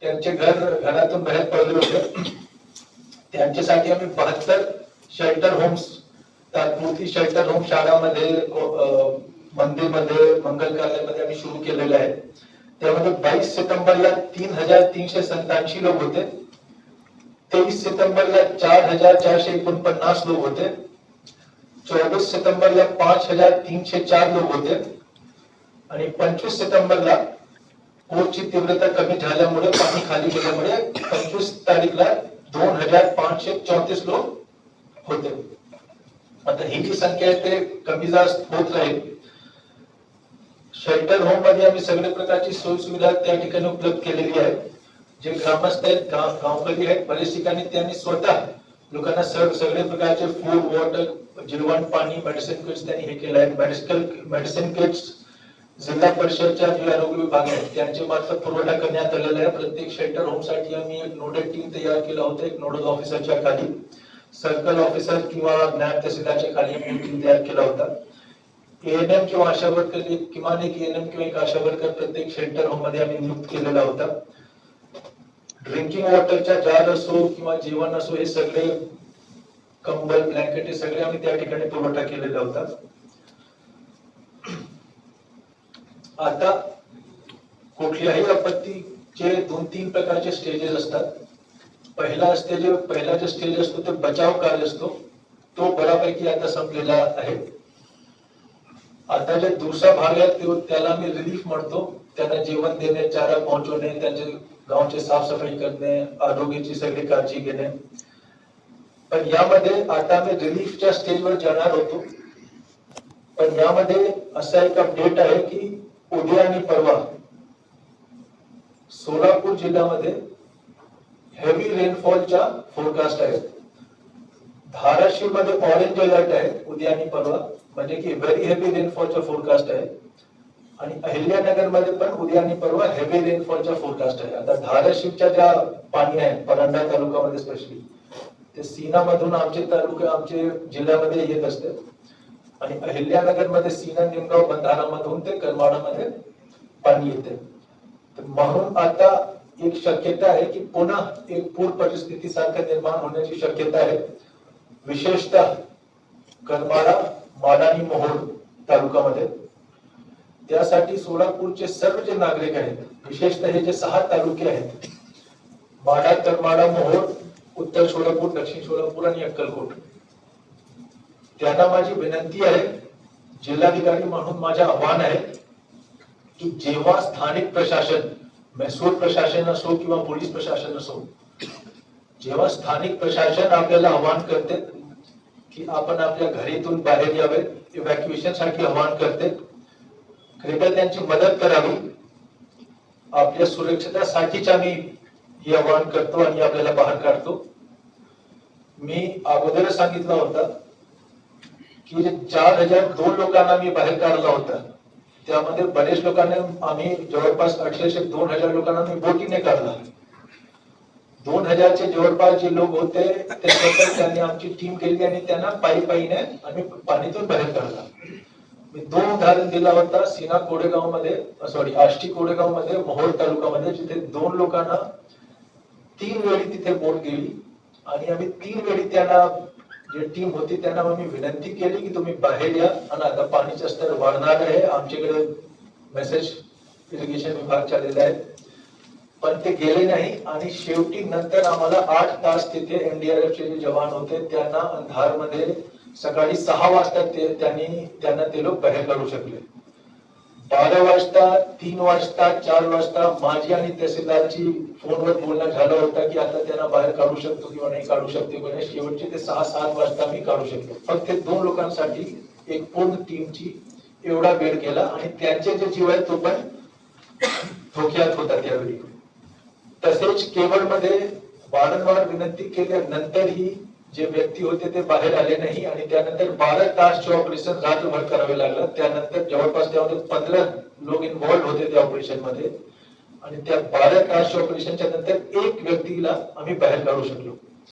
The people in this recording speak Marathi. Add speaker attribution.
Speaker 1: त्यांचे घर घरातून बाहेर पडले होते. त्यांच्यासाठी आम्ही बहात्तर शेल्टर होम्स तात्पुरती शेल्टर होम शाळामध्ये अं, मंदिरमध्ये मंगल कार्यालयामध्ये आम्ही सुरू केलेले आहे. त्यामध्ये बावीस सप्टेंबरला तीन हजार तीनशे सत्त्याऐंशी लोक होते. तेवीस सप्टेंबरला चार हजार चारशे एकोणपन्नास लोक होते. चौबीस सप्टेंबरला पाच हजार तीनशे चार लोक होते. आणि पंचवीस सप्टेंबरला पूरची तीव्रता कमी झाल्यामुळे पाणी खाली गेल्यामुळे पंचवीस तारीखला दोन हजार पाचशे चौतीस लोक होते. आता ही जी संख्या आहे ते कमी जास्त होत राहील शेल्टर होममध्ये आम्ही सगळ्या प्रकारची सोयी सुविधा त्या ठिकाणी उपलब्ध केलेली आहे. जे ग्रामस्थ आहेत गावकरी आहेत बरेच ठिकाणी त्यांनी स्वतः लोकांना सग सगळे प्रकारचे फूड वॉटर जेवण पाणी मेडिसिन किट्स त्यांनी हे केलं आहे. मेडिकल मेडिसिन किट्स जिल्हा परिषदच्या जे आरोग्य विभाग आहेत त्यांच्या मार्फत पुरवठा करण्यात आलेला आहे. प्रत्येक शेल्टर होमसाठी आम्ही एक नोडल टीम तयार केला होता एक नोडल ऑफिसरच्या खाली. सर्कल ऑफिसर किंवा ज्ञान तहसीलदारच्या खाली आम्ही टीम तयार केला होता. एएनएम किंवा आशा वर्कर किमान एक एएनएम किंवा एक आशा वर्कर प्रत्येक शेल्टर होममध्ये आम्ही नियुक्त केलेला होता. ड्रिंकिंग वॉटरच्या जार असो किंवा जेवण असो हे सगळे कंबल ब्लँकेट हे सगळे आम्ही त्या ठिकाणी पुरवठा केलेला होता. आता कुठल्याही आपत्तीचे दोन तीन प्रकारचे स्टेजेस असतात. पहिला स्टेज पहिला जो स्टेज असतो तो बचाव कार्य असतो. तो बऱ्यापैकी आता संपलेला आहे. आता जे दुसरा भाग आहे तो त्याला आम्ही रिलीफ म्हणतो. त्यांना जेवण देणे चारा पोहोचवणे त्यांचे गावचे साफसफाई करणे आरोग्याची सगळी काळजी घेणे. पण यामध्ये आता आम्ही रिलीफच्या स्टेजवर जाणार होतो. पण यामध्ये असा एक अपडेट आहे की उद्या आणि परवा. सोलापूर जिल्ह्यामध्ये हेवी रेनफॉलच्या फोरकास्ट आहेत. धाराशिवमध्ये ऑरेंज अलर्ट आहे उद्या आणि परवा. म्हणजे की व्हेरी हेवी रेनफॉलचा फोरकास्ट आहे. आणि अहिल्यानगरमध्ये पण उद्या आणि परवा हेवी रेनफॉलचा फोरकास्ट आहे. आता धाराशिवच्या ज्या पाणी आहे परांडा तालुक्यामध्ये स्पेशली ते सीना मधून आमचे तालुका आमचे जिल्ह्यामध्ये येत असते. आणि अहिल्यानगरमध्ये सीना निमगाव बंधारा मधून ते करमाडामध्ये पाणी येते. म्हणून आता एक शक्यता आहे की पुन्हा एक पूर परिस्थिती सारखं निर्माण होण्याची शक्यता आहे. विशेषतः कलमाडा माडानी मोहोर मोहोळ तालुक्यामध्ये त्यासाठी सोलापूरचे सर्व जे नागरिक आहेत विशेषतः हे जे सहा तालुके आहेत माडा करमाडा मोहोळ उत्तर सोलापूर दक्षिण सोलापूर आणि अक्कलकोट त्यांना माझी विनंती आहे जिल्हाधिकारी म्हणून माझे आव्हान आहे की जेव्हा स्थानिक प्रशासन महसूल प्रशासन असो किंवा पोलीस प्रशासन असो जेव्हा स्थानिक प्रशासन आपल्याला आवाहन करते की आपण आपल्या घरीतून बाहेर यावे इव्हॅक्युएशनसाठी आवाहन करते कृपया त्यांची मदत करावी. आपल्या सुरक्षितासाठीच आम्ही हे आवाहन करतो आणि आपल्याला बाहेर काढतो. मी अगोदरच सांगितलं होतं की चार हजार दोन लोकांना मी बाहेर काढला होता त्यामध्ये बरेच लोकांना आम्ही जवळपास अठराशे दोन हजार लोकांना मी बोटीने काढला. दोन हजारचे जवळपास जे लोक होते ते त्यांनी आमची टीम केली आणि त्यांना पायी पायीने आम्ही पाणीतून बाहेर काढला. मी दोन उदाहरण दिला होता सिना कोडेगावमध्ये सॉरी आष्टी कोडेगावमध्ये मोहोळ तालुक्यामध्ये जिथे दोन लोकांना तीन वेळी तिथे बोट गेली आणि आम्ही तीन वेळी त्यांना जी टीम होती त्यांना आम्ही विनंती केली की तुम्ही बाहेर या आणि आता पाणीचं स्तर वाढणार आहे. आमच्याकडे मेसेज इरिगेशन विभाग चाललेला आहे. पण ते गेले नाही आणि शेवटी नंतर आम्हाला आठ तास तिथे एनडीआरएफ चे जे जवान होते त्यांना अंधारमध्ये सकाळी सहा वाजता ते त्यांनी त्यांना ते लोक बाहेर काढू शकले. बारा वाजता तीन वाजता चार वाजता माझी आणि तहसीलदारची फोनवर बोलणं झालं होतं की आता त्यांना बाहेर काढू शकतो किंवा नाही काढू शकतो किंवा शेवटचे ते सहा सात वाजता मी काढू शकतो. फक्त ते दोन लोकांसाठी एक पूर्ण टीमची एवढा वेळ केला आणि त्यांचे जे जीव आहेत तो पण धोक्यात होता त्यावेळी. तसेच केवळमध्ये वारंवार विनंती केल्यानंतरही जे व्यक्ती होते ते बाहेर आले नाही आणि त्यानंतर बारा तासचे ऑपरेशन रात्रभर करावे लागलं त्यानंतर जवळपास त्यामध्ये पंधरा लोक इन्व्हॉल्ड होते त्या ऑपरेशनमध्ये. आणि त्या बारा तासच्या ऑपरेशनच्या नंतर एक व्यक्तीला आम्ही बाहेर काढू शकलो.